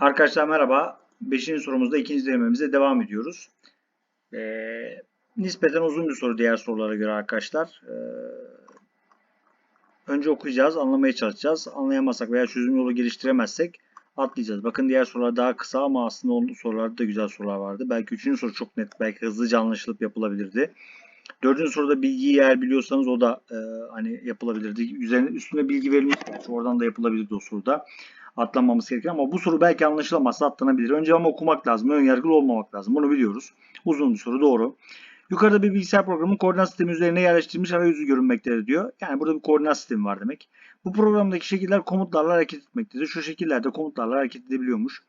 Arkadaşlar merhaba. Beşinci sorumuzda ikinci denememize devam ediyoruz. Ee, nispeten uzun bir soru diğer sorulara göre arkadaşlar. Ee, önce okuyacağız, anlamaya çalışacağız. Anlayamazsak veya çözüm yolu geliştiremezsek atlayacağız. Bakın diğer sorular daha kısa ama aslında onun sorularda da güzel sorular vardı. Belki üçüncü soru çok net, belki hızlıca anlaşılıp yapılabilirdi. Dördüncü soruda bilgiyi eğer biliyorsanız o da e, hani yapılabilirdi. Üzerine, üstüne bilgi verilmiş. Oradan da yapılabilirdi o soruda atlanmamız gerekiyor ama bu soru belki anlaşılamazsa atlanabilir. Önce ama okumak lazım. Ön yargılı olmamak lazım. Bunu biliyoruz. Uzun bir soru doğru. Yukarıda bir bilgisayar programının koordinat sistemi üzerine yerleştirilmiş arayüzü görünmektedir diyor. Yani burada bir koordinat sistemi var demek. Bu programdaki şekiller komutlarla hareket etmektedir. Şu şekillerde komutlarla hareket edebiliyormuş.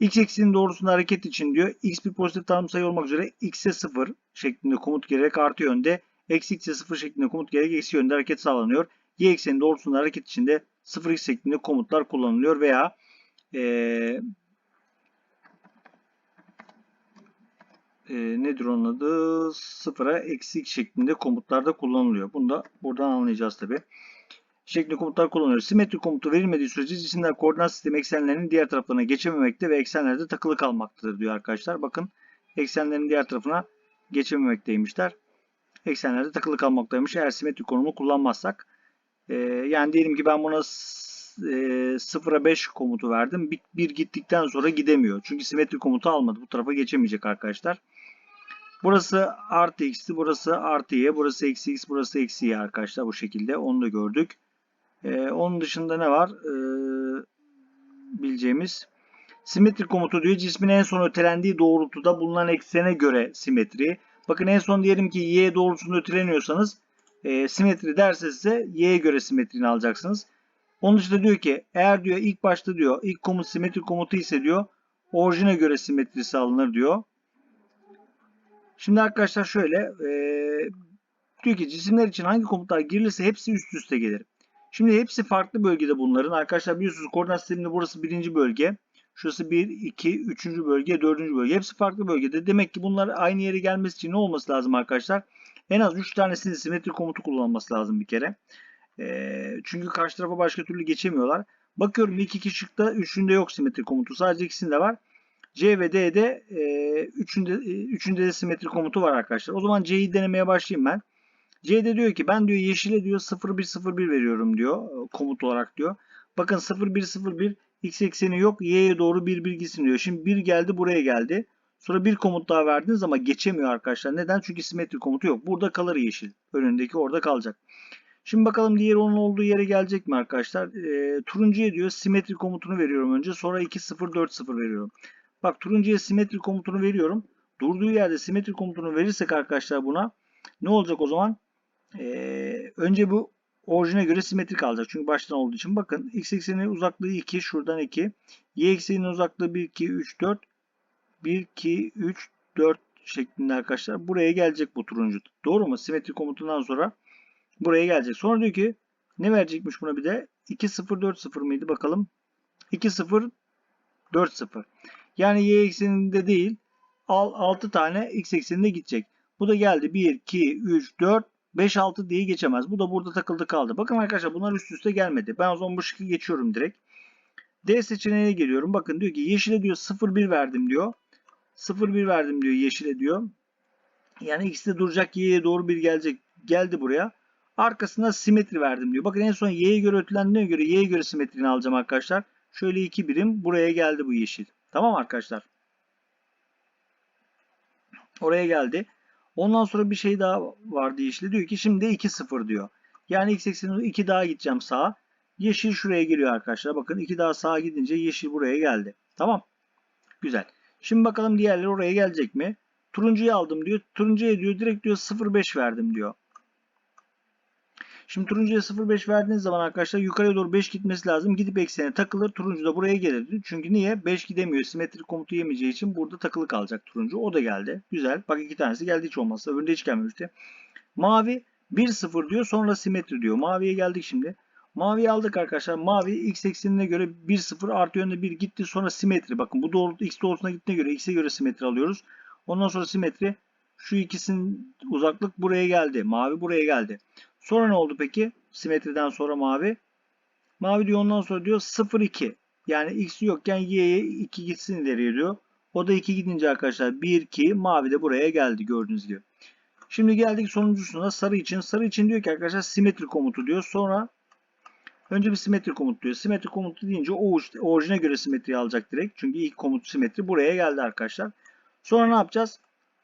X eksinin doğrusunda hareket için diyor. X bir pozitif tam sayı olmak üzere x'e 0 şeklinde komut gelerek artı yönde. Eksi x'e 0 şeklinde komut gelerek eksi yönde hareket sağlanıyor. Y eksenin doğrusunda hareket için de 0x şeklinde komutlar kullanılıyor veya e, e, nedir onun adı? 0'a eksi x şeklinde komutlarda kullanılıyor. Bunu da buradan anlayacağız tabi. Şeklinde komutlar kullanılıyor. Simetri komutu verilmediği sürece cisimler koordinat sistemi eksenlerinin diğer taraflarına geçememekte ve eksenlerde takılı kalmaktadır diyor arkadaşlar. Bakın eksenlerin diğer tarafına geçememekteymişler. Eksenlerde takılı kalmaktaymış. Eğer simetri konumu kullanmazsak ee, yani diyelim ki ben buna e, 0'a 5 komutu verdim. Bir, gittikten sonra gidemiyor. Çünkü simetri komutu almadı. Bu tarafa geçemeyecek arkadaşlar. Burası artı x'ti. Burası artı y. Burası eksi x. Burası eksi y arkadaşlar. Bu şekilde. Onu da gördük. Ee, onun dışında ne var? Ee, bileceğimiz. Simetri komutu diyor. Cismin en son ötelendiği doğrultuda bulunan eksene göre simetri. Bakın en son diyelim ki y doğrultusunda öteleniyorsanız e, simetri derse size y'ye göre simetrini alacaksınız. Onun dışında diyor ki eğer diyor ilk başta diyor ilk komut simetri komutu ise diyor orijine göre simetrisi alınır diyor. Şimdi arkadaşlar şöyle e, diyor ki cisimler için hangi komutlar girilirse hepsi üst üste gelir. Şimdi hepsi farklı bölgede bunların. Arkadaşlar biliyorsunuz koordinat sisteminde burası birinci bölge. Şurası 1, 2, 3. bölge, 4. bölge. Hepsi farklı bölgede. Demek ki bunlar aynı yere gelmesi için ne olması lazım arkadaşlar? En az 3 tanesinin simetri komutu kullanılması lazım bir kere. E, çünkü karşı tarafa başka türlü geçemiyorlar. Bakıyorum ilk iki şıkta üçünde yok simetri komutu. Sadece ikisinde var. C ve D'de e, üçünde, e, üçünde de simetri komutu var arkadaşlar. O zaman C'yi denemeye başlayayım ben. C'de diyor ki ben diyor yeşile diyor 0101 veriyorum diyor e, komut olarak diyor. Bakın 0101 x ekseni yok y'ye doğru 1 bilgisini diyor. Şimdi 1 geldi buraya geldi. Sonra bir komut daha verdiniz ama geçemiyor arkadaşlar. Neden? Çünkü simetri komutu yok. Burada kalır yeşil. Önündeki orada kalacak. Şimdi bakalım diğer onun olduğu yere gelecek mi arkadaşlar? E, turuncuya diyor simetri komutunu veriyorum önce. Sonra 2 0 4 0 veriyorum. Bak turuncuya simetri komutunu veriyorum. Durduğu yerde simetri komutunu verirsek arkadaşlar buna ne olacak o zaman? E, önce bu orijine göre simetrik alacak. Çünkü baştan olduğu için bakın x eksenin uzaklığı 2 şuradan 2. Y eksenin uzaklığı 1 2 3 4 1, 2, 3, 4 şeklinde arkadaşlar. Buraya gelecek bu turuncu. Doğru mu? Simetri komutundan sonra buraya gelecek. Sonra diyor ki ne verecekmiş buna bir de? 2, 0, 4, 0 mıydı? Bakalım. 2, 0, 4, 0. Yani y ekseninde değil 6 tane x ekseninde gidecek. Bu da geldi. 1, 2, 3, 4, 5, 6 diye geçemez. Bu da burada takıldı kaldı. Bakın arkadaşlar bunlar üst üste gelmedi. Ben o zaman bu şıkkı geçiyorum direkt. D seçeneğine geliyorum. Bakın diyor ki yeşile diyor 0, 1 verdim diyor. 0,1 verdim diyor yeşile diyor. Yani x'de duracak y'ye doğru bir gelecek. Geldi buraya. Arkasına simetri verdim diyor. Bakın en son y'ye göre ötülendiğine göre y'ye göre simetrini alacağım arkadaşlar. Şöyle 2 birim buraya geldi bu yeşil. Tamam arkadaşlar. Oraya geldi. Ondan sonra bir şey daha vardı yeşilde. Diyor ki şimdi 2 0 diyor. Yani x ekseninde 2 daha gideceğim sağa. Yeşil şuraya geliyor arkadaşlar. Bakın 2 daha sağa gidince yeşil buraya geldi. Tamam. Güzel. Şimdi bakalım diğerleri oraya gelecek mi? Turuncuyu aldım diyor. Turuncuya diyor direkt diyor 0.5 verdim diyor. Şimdi turuncuya 0.5 verdiğiniz zaman arkadaşlar yukarıya doğru 5 gitmesi lazım. Gidip eksene takılır. Turuncu da buraya gelir. Çünkü niye? 5 gidemiyor. Simetrik komutu yemeyeceği için burada takılı kalacak turuncu. O da geldi. Güzel. Bak iki tanesi geldi hiç olmazsa. Öbüründe hiç gelmemişti. Mavi 1-0 diyor. Sonra simetri diyor. Maviye geldik şimdi. Mavi aldık arkadaşlar. Mavi x eksenine göre 1-0 artı yönde 1 gitti. Sonra simetri. Bakın bu doğrultu x doğrultusuna gittiğine göre x'e göre simetri alıyoruz. Ondan sonra simetri. Şu ikisinin uzaklık buraya geldi. Mavi buraya geldi. Sonra ne oldu peki? Simetriden sonra mavi. Mavi diyor ondan sonra diyor 0-2. Yani x yokken y'ye 2 gitsin ileriye diyor. O da 2 gidince arkadaşlar 1, 2 mavi de buraya geldi gördüğünüz gibi. Şimdi geldik sonuncusuna sarı için. Sarı için diyor ki arkadaşlar simetri komutu diyor. Sonra önce bir simetri komut diyor. Simetri komutu deyince o orijine göre simetriyi alacak direkt. Çünkü ilk komut simetri buraya geldi arkadaşlar. Sonra ne yapacağız?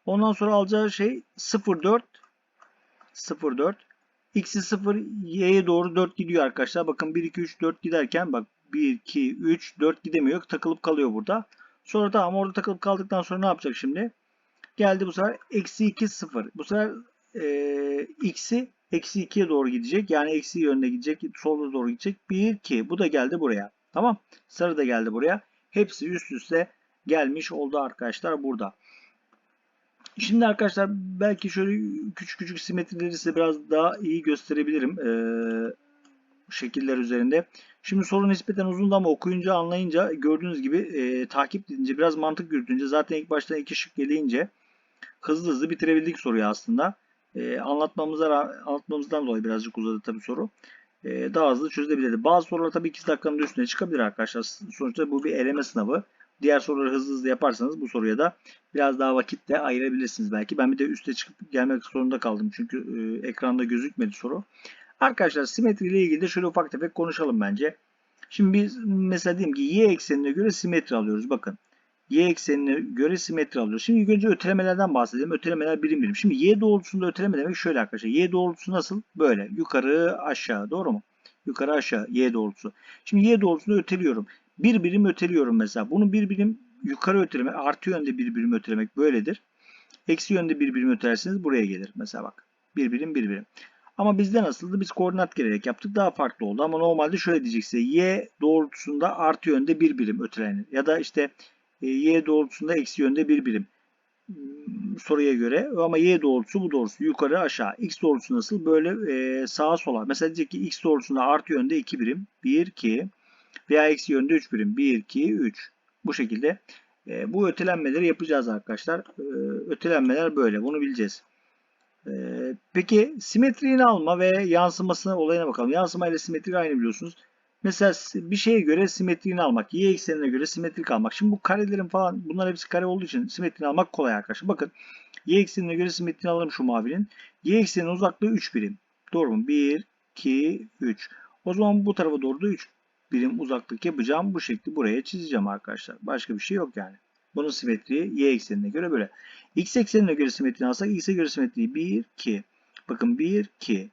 Ondan sonra alacağı şey 0,4 0,4 x'i 0 y'ye doğru 4 gidiyor arkadaşlar. Bakın 1, 2, 3, 4 giderken bak 1, 2, 3, 4 gidemiyor. Takılıp kalıyor burada. Sonra tamam orada takılıp kaldıktan sonra ne yapacak şimdi? Geldi bu sefer eksi 2 0. Bu sefer e, x'i eksi 2'ye doğru gidecek. Yani eksi yönüne gidecek. Solda doğru gidecek. 1 2. Bu da geldi buraya. Tamam. Sarı da geldi buraya. Hepsi üst üste gelmiş oldu arkadaşlar burada. Şimdi arkadaşlar belki şöyle küçük küçük simetrileri size biraz daha iyi gösterebilirim. Ee, şekiller üzerinde. Şimdi soru nispeten uzundu ama okuyunca anlayınca gördüğünüz gibi e, takip edince biraz mantık yürütünce zaten ilk başta iki şık geleyince hızlı hızlı bitirebildik soruyu aslında. E, anlatmamıza, anlatmamızdan dolayı birazcık uzadı tabi soru. E, daha hızlı çözülebilirdi. Bazı sorular tabii 2 dakikanın da üstüne çıkabilir arkadaşlar. Sonuçta bu bir eleme sınavı. Diğer soruları hızlı hızlı yaparsanız bu soruya da biraz daha vakit de ayırabilirsiniz belki. Ben bir de üste çıkıp gelmek zorunda kaldım. Çünkü e, ekranda gözükmedi soru. Arkadaşlar simetri ile ilgili de şöyle ufak tefek konuşalım bence. Şimdi biz mesela diyelim ki y eksenine göre simetri alıyoruz. Bakın. Y eksenine göre simetri alıyoruz. Şimdi ilk önce ötelemelerden bahsedelim. Ötelemeler birim birim. Şimdi y doğrultusunda öteleme demek şöyle arkadaşlar. Y doğrultusu nasıl? Böyle. Yukarı aşağı. Doğru mu? Yukarı aşağı. Y doğrultusu. Şimdi y doğrultusunda öteliyorum. Bir birim öteliyorum mesela. Bunu bir birim yukarı öteleme, artı yönde bir birim ötelemek böyledir. Eksi yönde bir birim ötelerseniz buraya gelir. Mesela bak. Bir birim bir birim. Ama bizde nasıldı? Biz koordinat gererek yaptık. Daha farklı oldu. Ama normalde şöyle diyecek size. Y doğrultusunda artı yönde bir birim ötelenir. Ya da işte Y doğrultusunda eksi yönde bir birim. Hmm, soruya göre. Ama Y doğrultusu bu doğrusu. Yukarı aşağı. X doğrultusu nasıl? Böyle e, sağa sola. Mesela diyecek ki X doğrultusunda artı yönde 2 birim. 1, 2 veya eksi yönde 3 birim. 1, 2, 3. Bu şekilde e, bu ötelenmeleri yapacağız arkadaşlar. E, ötelenmeler böyle. Bunu bileceğiz. Ee, peki simetriğini alma ve yansımasına olayına bakalım. Yansıma ile simetrik aynı biliyorsunuz. Mesela bir şeye göre simetriğini almak, y eksenine göre simetrik almak. Şimdi bu karelerin falan bunlar hepsi kare olduğu için simetriğini almak kolay arkadaşlar. Bakın y eksenine göre simetriğini alalım şu mavinin. Y ekseninin uzaklığı 3 birim. Doğru mu? 1, 2, 3. O zaman bu tarafa doğru da 3 birim uzaklık yapacağım. Bu şekli buraya çizeceğim arkadaşlar. Başka bir şey yok yani. Bunun simetriği y eksenine göre böyle. X eksenine göre simetriğini alsak x'e göre simetriği 1, 2. Bakın 1, 2.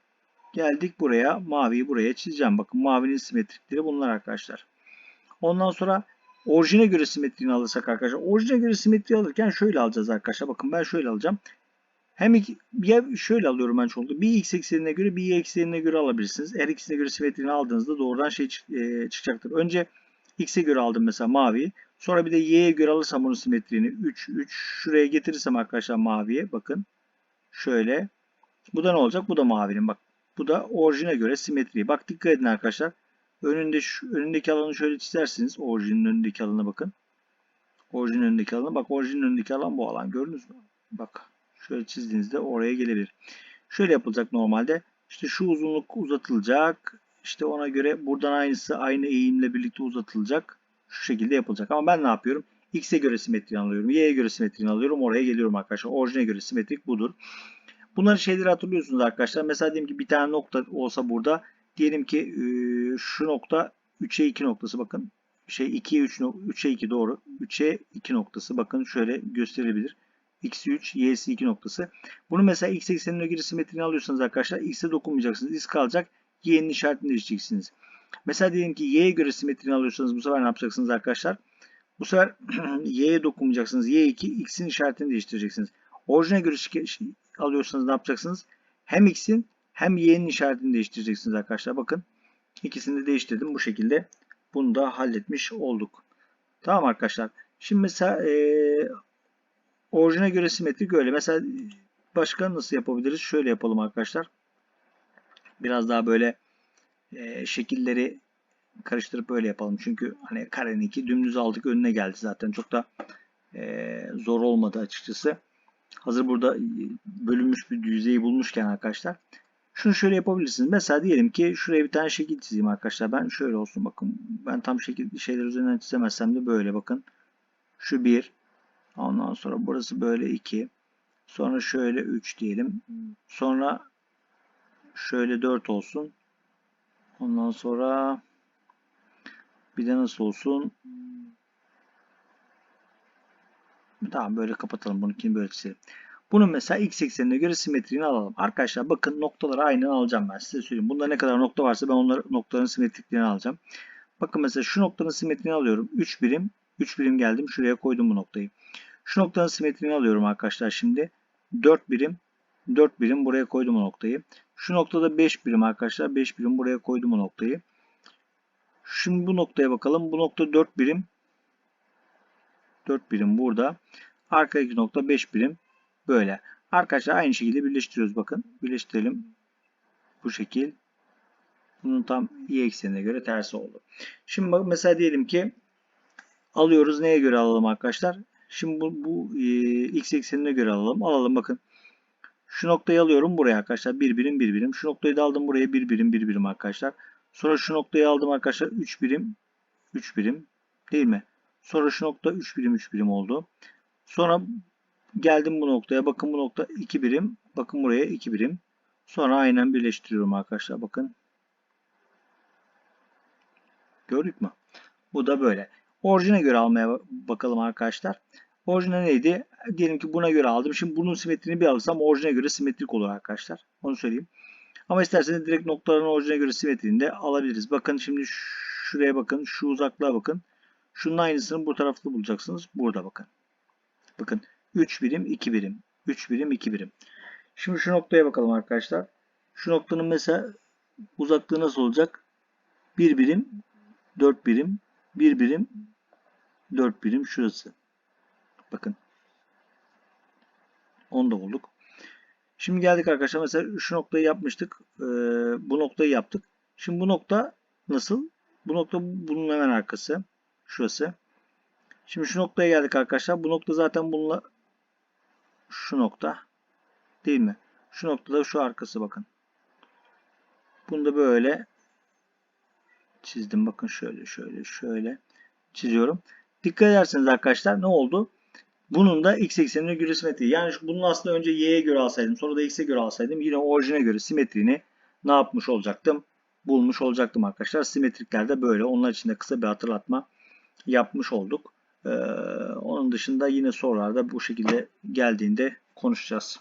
Geldik buraya. Maviyi buraya çizeceğim. Bakın mavinin simetrikleri bunlar arkadaşlar. Ondan sonra orijine göre simetriğini alırsak arkadaşlar. Orijine göre simetriği alırken şöyle alacağız arkadaşlar. Bakın ben şöyle alacağım. Hem iki, ya şöyle alıyorum ben çoğunlukla. Bir x eksenine göre bir y eksenine göre alabilirsiniz. Her ikisine göre simetriğini aldığınızda doğrudan şey e, çıkacaktır. Önce x'e göre aldım mesela mavi. Sonra bir de y'ye göre alırsam bunun simetriğini 3, 3 şuraya getirirsem arkadaşlar maviye bakın. Şöyle. Bu da ne olacak? Bu da mavinin bak. Bu da orijine göre simetri. Bak dikkat edin arkadaşlar. Önünde şu, önündeki alanı şöyle çizersiniz. Orijinin önündeki alanı bakın. Orijinin önündeki alanı. Bak orijinin önündeki alan bu alan. Gördünüz mü? Bak. Şöyle çizdiğinizde oraya gelebilir. Şöyle yapılacak normalde. İşte şu uzunluk uzatılacak. İşte ona göre buradan aynısı aynı eğimle birlikte uzatılacak. Şu şekilde yapılacak. Ama ben ne yapıyorum? X'e göre simetriğini alıyorum. Y'ye göre simetriğini alıyorum. Oraya geliyorum arkadaşlar. Orijine göre simetrik budur. Bunları şeyleri hatırlıyorsunuz arkadaşlar. Mesela diyelim ki bir tane nokta olsa burada. Diyelim ki şu nokta 3'e 2 noktası bakın. Şey 2'ye 3 3'e 2 doğru. 3'e 2 noktası bakın şöyle gösterebilir. X'i 3, Y'si 2 noktası. Bunu mesela X eksenine göre simetriğini alıyorsanız arkadaşlar X'e dokunmayacaksınız. X kalacak. Y'nin işaretini değiştireceksiniz. Mesela diyelim ki y'ye göre simetrini alıyorsanız bu sefer ne yapacaksınız arkadaşlar? Bu sefer y'ye dokunmayacaksınız. Y2 x'in işaretini değiştireceksiniz. Orijine göre alıyorsanız ne yapacaksınız? Hem x'in hem y'nin işaretini değiştireceksiniz arkadaşlar. Bakın ikisini de değiştirdim. Bu şekilde bunu da halletmiş olduk. Tamam arkadaşlar. Şimdi mesela e, orijine göre simetrik öyle. Mesela başka nasıl yapabiliriz? Şöyle yapalım arkadaşlar. Biraz daha böyle e, şekilleri karıştırıp böyle yapalım. Çünkü hani karenin iki dümdüz aldık önüne geldi zaten. Çok da e, zor olmadı açıkçası. Hazır burada bölünmüş bir yüzeyi bulmuşken arkadaşlar Şunu şöyle yapabilirsiniz. Mesela diyelim ki şuraya bir tane şekil çizeyim arkadaşlar. Ben şöyle olsun bakın. Ben tam şekil şeyler üzerinden çizemezsem de böyle bakın. Şu 1. Ondan sonra burası böyle 2. Sonra şöyle 3 diyelim. Sonra şöyle 4 olsun. Ondan sonra bir de nasıl olsun? Tamam böyle kapatalım. Bununkini böyle çizelim. Bunun mesela x eksenine göre simetriğini alalım. Arkadaşlar bakın noktaları aynı alacağım ben size söyleyeyim. Bunda ne kadar nokta varsa ben onları noktaların simetriklerini alacağım. Bakın mesela şu noktanın simetriğini alıyorum. 3 birim. 3 birim geldim. Şuraya koydum bu noktayı. Şu noktanın simetriğini alıyorum arkadaşlar şimdi. 4 birim. 4 birim buraya koydum bu noktayı. Şu noktada 5 birim arkadaşlar. 5 birim buraya koydum bu noktayı. Şimdi bu noktaya bakalım. Bu nokta 4 birim. 4 birim burada. Arkadaki nokta 5 birim. Böyle. Arkadaşlar aynı şekilde birleştiriyoruz. Bakın. Birleştirelim. Bu şekil. Bunun tam y eksenine göre tersi oldu. Şimdi bak mesela diyelim ki alıyoruz. Neye göre alalım arkadaşlar? Şimdi bu, bu e, x eksenine göre alalım. Alalım bakın. Şu noktayı alıyorum buraya arkadaşlar. Bir birim bir birim. Şu noktayı da aldım buraya bir birim bir birim arkadaşlar. Sonra şu noktayı aldım arkadaşlar 3 birim 3 birim değil mi? Sonra şu nokta 3 birim 3 birim oldu. Sonra geldim bu noktaya. Bakın bu nokta 2 birim. Bakın buraya 2 birim. Sonra aynen birleştiriyorum arkadaşlar. Bakın. Gördük mü? Bu da böyle. Orijine göre almaya bakalım arkadaşlar. Orijine neydi? Diyelim ki buna göre aldım. Şimdi bunun simetriğini bir alırsam orijine göre simetrik olur arkadaşlar. Onu söyleyeyim. Ama isterseniz direkt noktaların orijine göre simetriğini de alabiliriz. Bakın şimdi şuraya bakın. Şu uzaklığa bakın. Şunun aynısını bu tarafta bulacaksınız. Burada bakın. Bakın 3 birim 2 birim. 3 birim 2 birim. Şimdi şu noktaya bakalım arkadaşlar. Şu noktanın mesela uzaklığı nasıl olacak? 1 birim 4 birim 1 birim 4 birim şurası. Bakın. Onu da bulduk. Şimdi geldik arkadaşlar. Mesela şu noktayı yapmıştık. Ee, bu noktayı yaptık. Şimdi bu nokta nasıl? Bu nokta bunun hemen arkası. Şurası. Şimdi şu noktaya geldik arkadaşlar. Bu nokta zaten bununla şu nokta. Değil mi? Şu noktada şu arkası bakın. Bunu da böyle çizdim. Bakın şöyle şöyle şöyle çiziyorum. Dikkat ederseniz arkadaşlar ne oldu? Bunun da x eksenine göre simetri. Yani bunun aslında önce y'ye göre alsaydım sonra da x'e göre alsaydım yine orijine göre simetriğini ne yapmış olacaktım? Bulmuş olacaktım arkadaşlar. Simetrikler de böyle. Onlar için de kısa bir hatırlatma yapmış olduk. Ee, onun dışında yine sorularda bu şekilde geldiğinde konuşacağız.